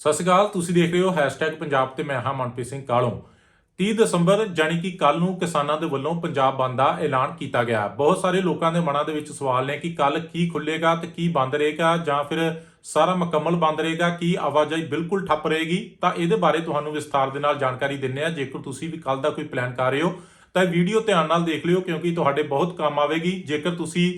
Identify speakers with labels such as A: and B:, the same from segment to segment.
A: ਸਤਿ ਸ਼੍ਰੀ ਅਕਾਲ, ਤੁਸੀਂ ਦੇਖ ਰਹੇ ਹੋ #ਪੰਜਾਬ ਤੇ ਮੈਂ ਹਾਂ ਮਨਪ੍ਰੀਤ ਸਿੰਘ ਕਾਲੋਂ। 30 ਦਸੰਬਰ ਜਾਨੀ ਕਿ ਕੱਲ ਨੂੰ ਕਿਸਾਨਾਂ ਦੇ ਵੱਲੋਂ ਪੰਜਾਬ ਬੰਦ ਦਾ ਐਲਾਨ ਕੀਤਾ ਗਿਆ। ਬਹੁਤ ਸਾਰੇ ਲੋਕਾਂ ਦੇ ਮਨਾਂ ਦੇ ਵਿੱਚ ਸਵਾਲ ਨੇ ਕਿ ਕੱਲ ਕੀ ਖੁੱਲੇਗਾ ਤੇ ਕੀ ਬੰਦ ਰਹੇਗਾ ਜਾਂ ਫਿਰ ਸਾਰਾ ਮੁਕੰਮਲ ਬੰਦ ਰਹੇਗਾ, ਕੀ ਆਵਾਜਾਈ ਬਿਲਕੁਲ ਠੱਪ ਰਹੇਗੀ? ਤਾਂ ਇਹਦੇ ਬਾਰੇ ਤੁਹਾਨੂੰ ਵਿਸਤਾਰ ਦੇ ਨਾਲ ਜਾਣਕਾਰੀ ਦਿੰਨੇ ਆ ਜੇਕਰ ਤੁਸੀਂ ਵੀ ਕੱਲ ਦਾ ਕੋਈ ਪਲਾਨ ਕਰ ਰਹੇ ਹੋ, ਤਾਂ ਵੀਡੀਓ ਧਿਆਨ ਨਾਲ ਦੇਖ ਲਿਓ ਕਿਉਂਕਿ ਤੁਹਾਡੇ ਬਹੁਤ ਕੰਮ ਆਵੇਗੀ। ਜੇਕਰ ਤੁਸੀਂ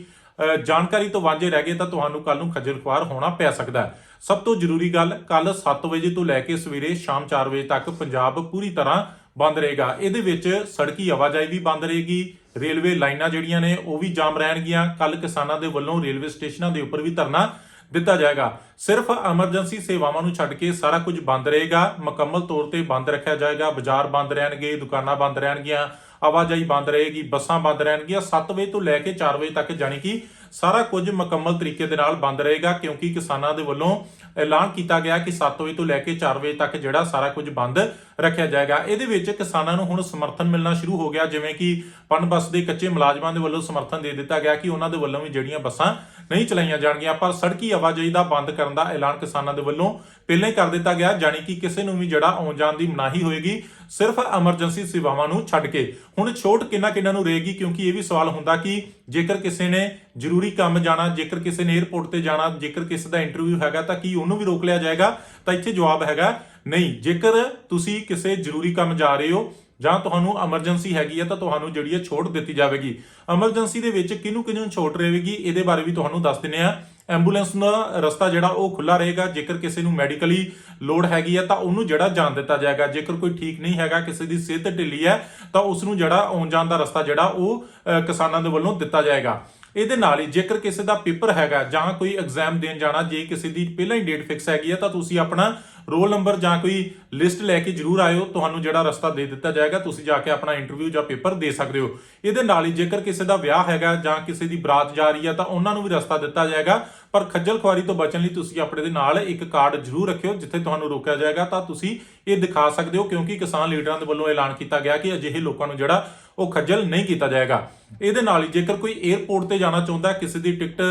A: ਜਾਣਕਾਰੀ ਤੋਂ ਵਾਂਝੇ ਰਹਿ ਗਏ ਤਾਂ ਤੁਹਾਨੂੰ ਕੱਲ ਨੂੰ ਖੱਜਲ ਖੁਆਰ ਹੋਣਾ ਪੈ ਸਕਦਾ ਹੈ। ਸਭ ਤੋਂ ਜ਼ਰੂਰੀ ਗੱਲ ਕੱਲ 7 ਵਜੇ ਤੋਂ ਲੈ ਕੇ ਸਵੇਰੇ ਸ਼ਾਮ 4 ਵਜੇ ਤੱਕ ਪੰਜਾਬ ਪੂਰੀ ਤਰ੍ਹਾਂ ਬੰਦ ਰਹੇਗਾ। ਇਹਦੇ ਵਿੱਚ ਸੜਕੀ ਆਵਾਜਾਈ ਵੀ ਬੰਦ ਰਹੇਗੀ, ਰੇਲਵੇ ਲਾਈਨਾਂ ਜਿਹੜੀਆਂ ਨੇ ਉਹ ਵੀ ਜਾਮ ਰਹਿਣਗੀਆਂ। ਕੱਲ ਕਿਸਾਨਾਂ ਦੇ ਵੱਲੋਂ ਰੇਲਵੇ ਸਟੇਸ਼ਨਾਂ ਦੇ ਉੱਪਰ ਵੀ ਧਰਨਾ ਦਿੱਤਾ ਜਾਏਗਾ। ਸਿਰਫ ਐਮਰਜੈਂਸੀ ਸੇਵਾਵਾਂ ਨੂੰ ਛੱਡ ਕੇ ਸਾਰਾ ਕੁਝ ਬੰਦ ਰਹੇਗਾ। ਮੁਕੰਮਲ ਤੌਰ ਤੇ ਬੰਦ ਰੱਖਿਆ ਜਾਏਗਾ। ਬਾਜ਼ਾਰ ਬੰਦ ਰਹਿਣਗੇ, ਦੁਕਾਨਾਂ ਬੰਦ ਰਹਿਣਗੀਆਂ, ਆਵਾਜਾਈ ਬੰਦ ਰਹੇਗੀ, ਬੱਸਾਂ ਬੰਦ ਰਹਿਣਗੀਆਂ। 7 ਵਜੇ ਤੋਂ ਲੈ ਕੇ 4 ਵਜੇ ਤੱਕ ਜਾਣੀ ਕਿ ਸਾਰਾ ਕੁਝ ਮੁਕੰਮਲ ਤਰੀਕੇ ਦੇ ਨਾਲ ਬੰਦ ਰਹੇਗਾ, ਕਿਉਂਕਿ ਕਿਸਾਨਾਂ ਦੇ ਵੱਲੋਂ ਐਲਾਨ ਕੀਤਾ ਗਿਆ ਕਿ 7 ਵਜੇ ਤੋਂ ਲੈ ਕੇ 4 ਵਜੇ ਤੱਕ ਜਿਹੜਾ ਸਾਰਾ ਕੁਝ ਬੰਦ ਰੱਖਿਆ ਜਾਏਗਾ। ਇਹਦੇ ਵਿੱਚ ਕਿਸਾਨਾਂ ਨੂੰ ਹੁਣ ਸਮਰਥਨ ਮਿਲਣਾ ਸ਼ੁਰੂ ਹੋ ਗਿਆ, ਜਿਵੇਂ ਕਿ ਪਨ ਬੱਸ ਦੇ ਕੱਚੇ ਮੁਲਾਜ਼ਮਾਂ ਦੇ ਵੱਲੋਂ ਸਮਰਥਨ ਦੇ ਦਿੱਤਾ ਗਿਆ ਕਿ ਉਹਨਾਂ ਦੇ ਵੱਲੋਂ ਵੀ ਜਿਹੜੀਆਂ ਬੱਸਾਂ ਨਹੀਂ ਚਲਾਈਆਂ ਜਾਣਗੀਆਂ, ਪਰ ਸੜਕੀ ਆਵਾਜਾਈ ਦਾ ਬੰਦ ਕਰਨ ਦਾ ਐਲਾਨ ਕਿਸਾਨਾਂ ਦੇ ਵੱਲੋਂ ਪਹਿਲਾਂ ਹੀ ਕਰ ਦਿੱਤਾ ਗਿਆ, ਜਾਣੀ ਕਿ ਕਿਸੇ ਨੂੰ ਵੀ ਜਿਹੜਾ ਆਉਣ ਜਾਣ ਦੀ ਮਨਾਹੀ ਹੋਏਗੀ, ਸਿਰਫ ਐਮਰਜੈਂਸੀ ਸੇਵਾਵਾਂ ਨੂੰ ਛੱਡ ਕੇ। ਹੁਣ ਛੋਟ ਕਿੰਨਾ ਕਿੰਨਾ ਨੂੰ ਰਹੇਗੀ, ਕਿਉਂਕਿ ਇਹ ਵੀ ਸਵਾਲ ਹੁੰਦਾ ਕਿ ਜੇਕਰ ਕਿਸੇ ਨੇ ਜ਼ਰੂਰੀ ਕੰਮ ਜਾਣਾ, ਜੇਕਰ ਕਿਸੇ ਨੇ 에ਅਰਪੋਰਟ ਤੇ ਜਾਣਾ, ਜੇਕਰ ਕਿਸੇ ਦਾ ਇੰਟਰਵਿਊ ਹੈਗਾ ਤਾਂ ਕੀ ਉਹਨੂੰ ਵੀ ਰੋਕ ਲਿਆ ਜਾਏਗਾ? ਤਾਂ ਇੱਥੇ ਜਵਾਬ ਹੈਗਾ ਨਹੀਂ। ਜੇਕਰ ਤੁਸੀਂ ਕਿਸੇ ਜ਼ਰੂਰੀ ਕੰਮ ਜਾ ਰਹੇ ਹੋ ਜਾਂ ਤੁਹਾਨੂੰ ਐਮਰਜੈਂਸੀ ਹੈਗੀ ਹੈ ਤਾਂ ਤੁਹਾਨੂੰ ਜਿਹੜੀ ਹੈ ਛੋਟ ਦਿੱਤੀ ਜਾਵੇਗੀ। ਐਮਰਜੈਂਸੀ ਦੇ ਵਿੱਚ ਕਿਹਨੂੰ ਕਿਹਨੂੰ ਛੋਟ ਰਹੇਗੀ, ਇਹਦੇ ਬਾਰੇ ਵੀ ਤੁਹਾਨੂੰ ਦੱਸ ਦਿੰਨੇ ਆ। ਐਂਬੂਲੈਂਸ ਦਾ ਰਸਤਾ ਜਿਹੜਾ ਉਹ ਖੁੱਲਾ ਰਹੇਗਾ। ਜੇਕਰ ਕਿਸੇ ਨੂੰ ਮੈਡੀਕਲੀ ਲੋੜ ਹੈਗੀ ਹੈ ਤਾਂ ਉਹਨੂੰ ਜਿਹੜਾ ਜਾਣ ਦਿੱਤਾ ਜਾਏਗਾ। ਜੇਕਰ ਕੋਈ ਠੀਕ ਨਹੀਂ ਹੈਗਾ, ਕਿਸੇ ਦੀ ਸਿਹਤ ਢਿੱਲੀ ਹੈ, ਤਾਂ ਉਸ ਨੂੰ ਜਿਹੜਾ ਆਉਣ ਜਾਣ ਦਾ ਰਸਤਾ ਜਿਹੜਾ ਉਹ ਕਿਸਾਨਾਂ ਦੇ ਵੱਲੋਂ ਦਿੱਤਾ ਜਾਏਗਾ। ਇਹਦੇ ਨਾਲ ਹੀ ਜੇਕਰ ਕਿਸੇ ਦਾ ਪੇਪਰ ਹੈਗਾ ਜਾਂ ਕੋਈ ਐਗਜ਼ਾਮ ਦੇਣ ਜਾਣਾ, ਜੇ ਕਿਸੇ ਦੀ ਪਹਿਲਾਂ ਹੀ ਡੇਟ ਫਿਕਸ ਹੈਗੀ ਹੈ ਤਾਂ ਤੁਸੀਂ ਆਪਣਾ ਰੋਲ ਨੰਬਰ ਜਾਂ ਕੋਈ ਲਿਸਟ ਲੈ ਕੇ ਜਰੂਰ ਆਇਓ। ਤੁਹਾਨੂੰ ਜਿਹੜਾ ਰਸਤਾ ਦੇ ਦਿੱਤਾ ਜਾਏਗਾ, ਤੁਸੀਂ ਜਾ ਕੇ ਆਪਣਾ ਇੰਟਰਵਿਊ ਜਾਂ ਪੇਪਰ ਦੇ ਸਕਦੇ ਹੋ। ਇਹਦੇ ਨਾਲ ਹੀ ਜੇਕਰ ਕਿਸੇ ਦਾ ਵਿਆਹ ਹੈਗਾ ਜਾਂ ਕਿਸੇ ਦੀ ਬਰਾਤ ਜਾ ਰਹੀ ਹੈ ਤਾਂ ਉਹਨਾਂ ਨੂੰ ਵੀ ਰਸਤਾ ਦਿੱਤਾ ਜਾਏਗਾ। ਪਰ ਖੱਜਲ ਖੁਆਰੀ ਤੋਂ ਬਚਣ ਲਈ ਤੁਸੀਂ ਆਪਣੇ ਦੇ ਨਾਲ ਇੱਕ ਕਾਰਡ ਜਰੂਰ ਰੱਖਿਓ, ਜਿੱਥੇ ਤੁਹਾਨੂੰ ਰੋਕਿਆ ਜਾਏਗਾ। ਤਾਂ ਤੁਸੀਂ ਇਹ ਦਿਖਾ ਸਕਦੇ ਹੋ, ਕਿਉਂਕਿ ਕਿਸਾਨ ਲੀਡਰਾਂ ਦੇ ਵੱਲੋਂ ਐਲਾਨ ਕੀਤਾ ਗਿਆ ਕਿ ਅਜਿਹੇ ਲੋਕਾਂ ਨੂੰ ਜਿਹੜਾ ਉਹ ਖੱਜਲ ਨਹੀਂ ਕੀਤਾ ਜਾਏਗਾ। ਇਹਦੇ ਨਾਲ ਹੀ ਜੇਕਰ ਕੋਈ 에ਅਰਪੋਰਟ ਤੇ ਜਾਣਾ ਚਾਹੁੰਦਾ, ਕਿਸੇ ਦੀ ਟਿਕਟ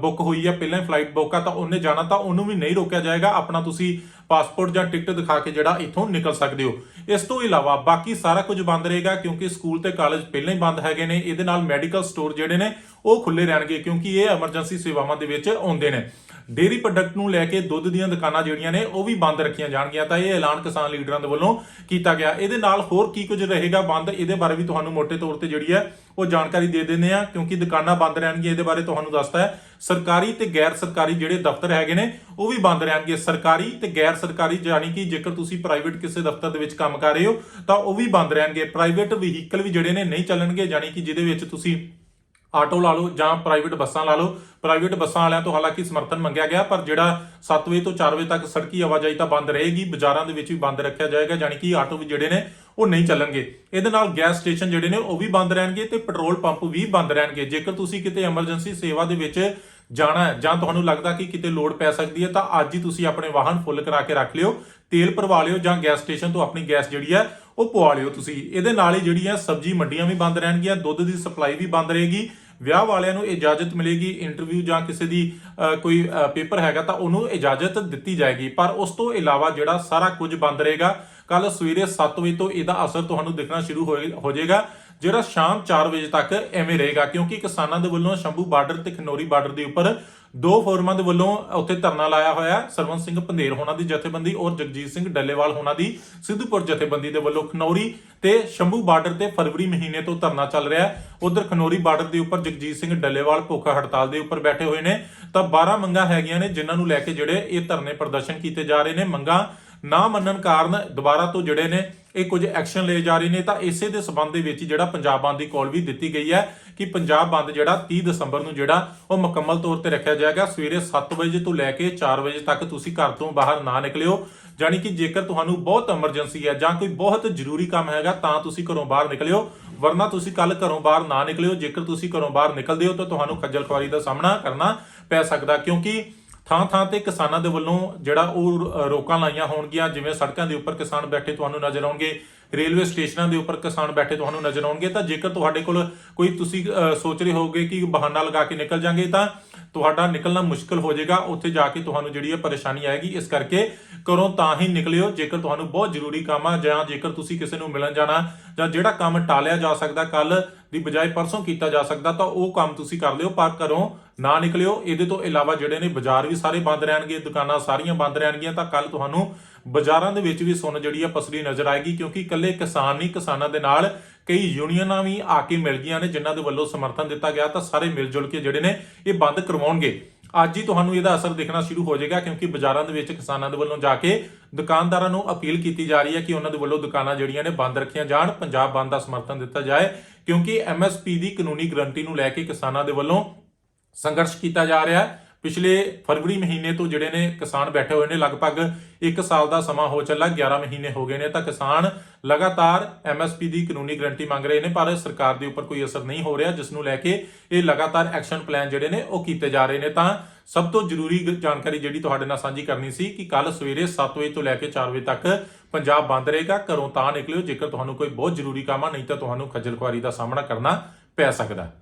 A: ਬੁੱਕ ਹੋਈ ਹੈ ਪਹਿਲਾਂ ਹੀ ਫਲਾਈਟ ਬੁੱਕ ਆ, ਤਾਂ ਉਹਨੇ ਜਾਣਾ, ਤਾਂ ਉਹਨੂੰ ਵੀ ਨਹੀਂ ਰੋਕਿਆ ਜਾਏਗਾ। ਆਪਣਾ ਤੁਸੀਂ ਪਾਸਪੋਰਟ ਜਾਂ ਟਿਕਟ ਦਿਖਾ ਕੇ ਜਿਹੜਾ ਇੱਥੋਂ ਨਿਕਲ ਸਕਦੇ ਹੋ। ਇਸ ਤੋਂ ਇਲਾਵਾ ਬਾਕੀ ਸਾਰਾ ਕੁਝ ਬੰਦ ਰਹੇਗਾ ਕਿਉਂਕਿ ਸਕੂਲ ਤੇ ਕਾਲਜ ਪਹਿਲਾਂ ਹੀ ਬੰਦ ਹੈਗੇ ਨੇ। ਇਹਦੇ ਨਾਲ ਮੈਡੀਕਲ ਸਟੋਰ ਜਿਹੜੇ ਨੇ ਉਹ ਖੁੱਲੇ ਰਹਿਣਗੇ ਕਿਉਂਕਿ ਇਹ ਐਮਰਜੈਂਸੀ ਸੇਵਾਵਾਂ ਦੇ ਵਿੱਚ ਆਉਂਦੇ ਨੇ। ਡੇਰੀ ਪ੍ਰੋਡਕਟ ਨੂੰ ਲੈ ਕੇ ਦੁੱਧ ਦੀਆਂ ਦੁਕਾਨਾਂ ਜਿਹੜੀਆਂ ਨੇ, ਉਹ ਵੀ ਬੰਦ ਰੱਖੀਆਂ ਜਾਣਗੀਆਂ। ਤਾਂ ਇਹ ਐਲਾਨ ਕਿਸਾਨ ਲੀਡਰਾਂ ਦੇ ਵੱਲੋਂ ਕੀਤਾ ਗਿਆ। ਇਹਦੇ ਨਾਲ ਹੋਰ ਕੀ ਕੁਝ ਰਹੇਗਾ ਬੰਦ, ਇਹਦੇ ਬਾਰੇ ਵੀ ਤੁਹਾਨੂੰ ਮੋٹے ਤੌਰ ਤੇ ਜਿਹੜੀ ਹੈ, ਉਹ ਜਾਣਕਾਰੀ ਦੇ ਦਿੰਦੇ ਆ ਕਿਉਂਕਿ ਦੁਕਾਨਾਂ ਬੰਦ ਰਹਿਣਗੀਆਂ, ਇਹਦੇ ਬਾਰੇ ਤੁਹਾਨੂੰ ਦੱਸਦਾ ਹੈ। ਸਰਕਾਰੀ ਤੇ ਗੈਰ ਸਰਕਾਰੀ ਜਿਹੜੇ ਦਫ਼ਤਰ ਹੈਗੇ ਨੇ, ਉਹ ਵੀ ਬੰਦ ਰਹਿਣਗੇ। ਸਰਕਾਰੀ ਤੇ ਗੈਰ ਸਰਕਾਰੀ ਜਾਨੀ ਕਿ ਜੇਕਰ ਤੁਸੀਂ ਪ੍ਰਾਈਵੇਟ ਕਿਸੇ ਦਫ਼ਤਰ ਦੇ ਵਿੱਚ ਕੰਮ ਕਰ ਰਹੇ ਹੋ, ਤਾਂ ਉਹ ਵੀ ਬੰਦ ਰਹਿਣਗੇ। ਪ੍ਰਾਈਵੇਟ ਵਹੀਕਲ ਵੀ ਜਿਹੜੇ ਨੇ, ਨਹੀਂ ਚੱਲਣਗੇ ਜਾਨੀ ਕਿ ਜਿਹਦੇ ਵਿੱਚ ਤੁਸੀਂ ਆਟੋ ਲਾ ਲਓ ਜਾਂ ਪ੍ਰਾਈਵੇਟ ਬੱਸਾਂ ਲਾ ਲਓ। ਪ੍ਰਾਈਵੇਟ ਬੱਸਾਂ ਵਾਲਿਆਂ ਤੋਂ ਹਾਲਾਂਕਿ ਸਮਰਥਨ ਮੰਗਿਆ ਗਿਆ, ਪਰ ਜਿਹੜਾ 7 ਵਜੇ ਤੋਂ 4 ਵਜੇ ਤੱਕ ਸੜਕੀ ਆਵਾਜਾਈ ਤਾਂ ਬੰਦ ਰਹੇਗੀ, ਬਾਜ਼ਾਰਾਂ ਦੇ ਵਿੱਚ ਵੀ ਬੰਦ ਰੱਖਿਆ ਜਾਏਗਾ ਜਾਨੀ ਕਿ ਆਟੋ ਵੀ ਜਿਹੜੇ ਨੇ ਉਹ ਨਹੀਂ ਚੱਲਣਗੇ। ਇਹਦੇ ਨਾਲ ਗੈਸ ਸਟੇਸ਼ਨ ਜਿਹੜੇ ਨੇ ਉਹ ਵੀ ਬੰਦ ਰਹਿਣਗੇ ਤੇ ਪੈਟਰੋਲ ਪੰਪ ਵੀ ਬੰਦ ਰਹਿਣਗੇ। ਜੇਕਰ ਤੁਸੀਂ ਕਿਤੇ ਐਮਰਜੈਂਸੀ ਸੇਵਾ ਦੇ ਵਿੱਚ ਜਾਣਾ ਹੈ ਜਾਂ ਤੁਹਾਨੂੰ ਲੱਗਦਾ ਕਿ ਕਿਤੇ ਲੋੜ ਪੈ ਸਕਦੀ ਹੈ, ਤਾਂ ਅੱਜ ਹੀ ਤੁਸੀਂ ਆਪਣੇ ਵਾਹਨ ਫੁੱਲ ਕਰਾ ਕੇ ਰੱਖ ਲਿਓ, ਤੇਲ ਭਰਵਾ ਲਿਓ ਜਾਂ ਗੈਸ ਸਟੇਸ਼ਨ ਤੋਂ ਆਪਣੀ ਗੈਸ ਜਿਹੜੀ ਹੈ ਉਹ ਪਵਾ ਲਿਓ ਤੁਸੀਂ। ਇਹਦੇ ਨਾਲ ਹੀ ਜਿਹੜੀਆਂ ਸਬਜ਼ੀ ਮੰਡੀਆਂ ਵੀ ਬੰਦ ਰਹਿਣਗੀਆਂ, ਦੁੱਧ ਦੀ ਸਪਲਾਈ ਵੀ ਬੰਦ ਰਹੇਗੀ ਵਿਆਹ ਵਾਲਿਆਂ ਨੂੰ ਇਜਾਜ਼ਤ ਮਿਲੇਗੀ ਇੰਟਰਵਿਊ ਜਾਂ ਕਿਸੇ ਦੀ ਕੋਈ ਪੇਪਰ ਹੈਗਾ ਤਾਂ ਉਹਨੂੰ ਇਜਾਜ਼ਤ ਦਿੱਤੀ ਜਾਏਗੀ। ਪਰ ਉਸ ਤੋਂ ਇਲਾਵਾ ਜਿਹੜਾ ਸਾਰਾ ਕੁਝ ਬੰਦ ਰਹੇਗਾ ਕੱਲ ਸਵੇਰੇ 7 ਵਜੇ ਤੋਂ ਇਹਦਾ ਅਸਰ ਤੁਹਾਨੂੰ ਦਿਖਣਾ ਸ਼ੁਰੂ ਹੋਏ- ਹੋ ਜਾਏਗਾ। ਜਿਹੜਾ ਸ਼ਾਮ 4 ਵਜੇ ਤੱਕ ਐਵੇਂ ਰਹੇਗਾ, ਕਿਉਂਕਿ ਕਿਸਾਨਾਂ ਦੇ ਵੱਲੋਂ ਸ਼ੰਭੂ ਬਾਰਡਰ ਤੇ ਖਨੌਰੀ ਬਾਰਡਰ ਦੇ ਉੱਪਰ ਦੋ ਫੋਰਮਾਂ ਦੇ ਵੱਲੋਂ ਉੱਥੇ ਧਰਨਾ ਲਾਇਆ ਹੋਇਆ ਹੈ। ਸਰਵਨ ਸਿੰਘ ਪੰਧੇਰ ਹੋਣਾ ਦੀ ਜਥੇਬੰਦੀ ਔਰ ਜਗਜੀਤ ਸਿੰਘ ਡੱਲੇਵਾਲ ਹੋਣਾ ਦੀ ਸਿੱਧੂਪੁਰ ਜਥੇਬੰਦੀ ਦੇ ਵੱਲੋਂ ਖਨੌਰੀ ਤੇ ਸ਼ੰਭੂ ਬਾਰਡਰ ਤੇ ਫਰਵਰੀ ਮਹੀਨੇ ਤੋਂ ਧਰਨਾ ਚੱਲ ਰਿਹਾ ਹੈ। ਉਧਰ ਖਨੌਰੀ ਬਾਰਡਰ ਦੇ ਉੱਪਰ ਜਗਜੀਤ ਸਿੰਘ ਡੱਲੇਵਾਲ ਭੁੱਖਾ ਹੜਤਾਲ ਦੇ ਉੱਪਰ ਬੈਠੇ ਹੋਏ ਨੇ। ਤਾਂ 12 ਮੰਗਾਂ ਹੈਗੀਆਂ ਨੇ ਜਿਨ੍ਹਾਂ ਨੂੰ ਲੈ ਕੇ ਜਿਹੜੇ ਇਹ ਧਰਨੇ ਪ੍ਰਦਰਸ਼ਨ ਕੀਤੇ ਜਾ ਰਹੇ ਨੇ। ਮੰਗਾਂ ਨਾ ਮੰਨਣ ਕਾਰਨ ਦੁਬਾਰਾ ਤੋਂ ਜਿਹੜੇ ਨੇ ਇਹ ਕੁਝ ਐਕਸ਼ਨ ਲਏ ਜਾ ਰਹੇ ਨੇ। ਤਾਂ ਇਸੇ ਦੇ ਸਬੰਧ ਦੇ ਵਿੱਚ ਜਿਹੜਾ ਪੰਜਾਬ ਬੰਦ ਦੀ ਕਾਲ ਵੀ ਦਿੱਤੀ ਗਈ ਹੈ ਕਿ ਪੰਜਾਬ ਬੰਦ ਜਿਹੜਾ 30 ਦਸੰਬਰ ਨੂੰ ਜਿਹੜਾ ਉਹ ਮੁਕੰਮਲ ਤੌਰ ਤੇ ਰੱਖਿਆ ਜਾਏਗਾ। ਸਵੇਰੇ 7 ਵਜੇ ਤੋਂ ਲੈ ਕੇ 4 ਵਜੇ ਤੱਕ ਤੁਸੀਂ ਘਰ ਤੋਂ ਬਾਹਰ ਨਾ ਨਿਕਲਿਓ। ਜਾਣੀ ਕਿ ਜੇਕਰ ਤੁਹਾਨੂੰ ਬਹੁਤ ਐਮਰਜੈਂਸੀ ਹੈ ਜਾਂ ਕੋਈ ਬਹੁਤ ਜ਼ਰੂਰੀ ਕੰਮ ਹੈਗਾ, ਤਾਂ ਤੁਸੀਂ ਘਰੋਂ ਬਾਹਰ ਨਿਕਲਿਓ। ਵਰਨਾ ਤੁਸੀਂ ਕੱਲ ਘਰੋਂ ਬਾਹਰ ਨਾ ਨਿਕਲਿਓ। ਜੇਕਰ ਤੁਸੀਂ ਘਰੋਂ ਬਾਹਰ ਨਿਕਲਦੇ ਹੋ ਤਾਂ ਤੁਹਾਨੂੰ ਖੱਜਲ ਖੁਆਰੀ ਦਾ ਸਾਹਮਣਾ ਕਰਨਾ ਪੈ ਸਕਦਾ ਕਿਉਂਕਿ ਥਾਂ ਥਾਂ ਤੇ ਕਿਸਾਨਾਂ ਦੇ ਵੱਲੋਂ ਜਿਹੜਾ ਉਹ ਰੋਕਾਂ ਲਾਈਆਂ ਹੋਣਗੀਆਂ, ਜਿਵੇਂ ਸੜਕਾਂ ਦੇ ਉੱਪਰ ਕਿਸਾਨ ਬੈਠੇ ਤੁਹਾਨੂੰ ਨਜ਼ਰ ਆਉਣਗੇ, ਰੇਲਵੇ ਸਟੇਸ਼ਨਾਂ ਦੇ ਉੱਪਰ ਕਿਸਾਨ ਬੈਠੇ ਤੁਹਾਨੂੰ ਨਜ਼ਰ ਆਉਣਗੇ, ਤਾਂ ਜੇਕਰ ਤੁਹਾਡੇ ਕੋਲ ਕੋਈ ਤੁਸੀਂ ਸੋਚ ਰਹੇ ਹੋਗੇ ਕਿ ਬਹਾਨਾ ਲਗਾ ਕੇ ਨਿਕਲ ਜਾਾਂਗੇ, ਤਾਂ ਤੁਹਾਡਾ ਨਿਕਲਣਾ ਮੁਸ਼ਕਲ ਹੋ ਜਾਏਗਾ, ਉੱਥੇ ਜਾ ਕੇ ਤੁਹਾਨੂੰ ਜਿਹੜੀ ਹੈ ਪਰੇਸ਼ਾਨੀ ਆਏਗੀ, ਇਸ ਕਰਕੇ ਘਰੋਂ ਤਾਂ ਹੀ ਨਿਕਲਿਓ, ਜੇਕਰ ਤੁਹਾਨੂੰ ਬਹੁਤ ਜ਼ਰੂਰੀ ਕੰਮ ਆ, ਜਾਂ ਜੇਕਰ ਤੁਸੀਂ ਕਿਸੇ ਨੂੰ ਮਿਲਣ ਜਾਣਾ, ਜਾਂ ਜਿਹੜਾ ਕੰਮ ਟਾਲਿਆ ਜਾ ਸਕਦਾ ਕੱਲ ਦੀ ਬਜਾਏ ਪਰਸੋਂ ਕੀਤਾ ਜਾ ਸਕਦਾ, ਤਾਂ ਉਹ ਕੰਮ ਤੁਸੀਂ ਕਰ ਲਿਓ, ਪਰ ਘਰੋਂ ਨਾ ਨਿਕਲਿਓ। ਇਹਦੇ ਤੋਂ ਇਲਾਵਾ ਜਿਹੜੇ ਨੇ ਬਾਜ਼ਾਰ ਵੀ ਸਾਰੇ ਬੰਦ ਰਹਿਣਗੇ, ਦੁਕਾਨਾਂ ਸਾਰੀਆਂ ਬੰਦ ਰਹਿਣਗੀਆਂ, ਤਾਂ ਕੱਲ ਤੁਹਾਨੂੰ ਬਾਜ਼ਾਰਾਂ ਦੇ ਵਿੱਚ ਵੀ ਸੁਣ ਜਿਹੜੀ ਆ ਪਸਰੀ ਨਜ਼ਰ ਆਏਗੀ, ਕਿਉਂਕਿ ਇਕੱਲੇ ਕਿਸਾਨ ਨਹੀਂ, ਕਿਸਾਨਾਂ ਦੇ ਨਾਲ ਕਈ ਯੂਨੀਅਨਾਂ ਵੀ ਆ ਕੇ ਮਿਲ ਗਈਆਂ ਨੇ, ਜਿਨ੍ਹਾਂ ਦੇ ਵੱਲੋਂ ਸਮਰਥਨ ਦਿੱਤਾ ਗਿਆ, ਤਾਂ ਸਾਰੇ ਮਿਲ ਜੁਲ ਕੇ ਜਿਹੜੇ ਨੇ ਇਹ ਬੰਦ ਕਰਵਾਉਣਗੇ। ਅੱਜ ਹੀ ਤੁਹਾਨੂੰ ਇਹਦਾ ਅਸਰ ਦਿਖਣਾ ਸ਼ੁਰੂ ਹੋ ਜਾਏਗਾ, ਕਿਉਂਕਿ ਬਾਜ਼ਾਰਾਂ ਦੇ ਵਿੱਚ ਕਿਸਾਨਾਂ ਦੇ ਵੱਲੋਂ ਜਾ ਕੇ ਦੁਕਾਨਦਾਰਾਂ ਨੂੰ ਅਪੀਲ ਕੀਤੀ ਜਾ ਰਹੀ ਹੈ ਕਿ ਉਹਨਾਂ ਦੇ ਵੱਲੋਂ ਦੁਕਾਨਾਂ ਜਿਹੜੀਆਂ ਨੇ ਬੰਦ ਰੱਖੀਆਂ ਜਾਣ, ਪੰਜਾਬ ਬੰਦ ਦਾ ਸਮਰਥਨ ਦਿੱਤਾ ਜਾਏ, ਕਿਉਂਕਿ ਐਮਐਸਪੀ ਦੀ ਕਾਨੂੰਨੀ ਗਰੰਟੀ ਨੂੰ ਲੈ ਕੇ ਕਿਸਾਨਾਂ ਦੇ ਵੱਲੋਂ ਸੰਘਰਸ਼ ਕੀਤਾ ਜਾ ਰਿਹਾ ਹੈ। ਪਿਛਲੇ ਫਰਵਰੀ ਮਹੀਨੇ ਤੋਂ ਜਿਹੜੇ ਨੇ ਕਿਸਾਨ ਬੈਠੇ ਹੋਏ ਨੇ, ਲਗਭਗ 1 ਸਾਲ ਦਾ ਸਮਾਂ ਹੋ ਚੱਲਾ 11 ਮਹੀਨੇ ਹੋ ਗਏ ਨੇ, ਤਾਂ ਕਿਸਾਨ ਲਗਾਤਾਰ ਐਮਐਸਪੀ ਦੀ ਕਾਨੂੰਨੀ ਗਰੰਟੀ ਮੰਗ ਰਹੇ ਨੇ, ਪਰ ਸਰਕਾਰ ਦੇ ਉੱਪਰ ਕੋਈ ਅਸਰ ਨਹੀਂ ਹੋ ਰਿਹਾ, ਜਿਸ ਨੂੰ ਲੈ ਕੇ ਇਹ ਲਗਾਤਾਰ ਐਕਸ਼ਨ ਪਲਾਨ ਜਿਹੜੇ ਨੇ ਉਹ ਕੀਤੇ ਜਾ ਰਹੇ ਨੇ। ਤਾਂ ਸਭ ਤੋਂ ਜ਼ਰੂਰੀ ਗ- ਜਾਣਕਾਰੀ ਜਿਹੜੀ ਤੁਹਾਡੇ ਨਾਲ ਸਾਂਝੀ ਕਰਨੀ ਸੀ ਕਿ ਕੱਲ ਸਵੇਰੇ 7 ਵਜੇ ਤੋਂ ਲੈ ਕੇ 4 ਵਜੇ ਤੱਕ ਪੰਜਾਬ ਬੰਦ ਰਹੇਗਾ, ਘਰੋਂ ਤਾਂ ਨਿਕਲਿਓ, ਜੇਕਰ ਤੁਹਾਨੂੰ ਕੋਈ ਬਹੁਤ ਜ਼ਰੂਰੀ ਕੰਮ ਆ, ਨਹੀਂ ਤਾਂ ਤੁਹਾਨੂੰ ਖੱਜਲ ਖੁਆਰੀ ਦਾ ਸਾਹਮਣਾ ਕਰਨਾ ਪੈ ਸਕਦਾ।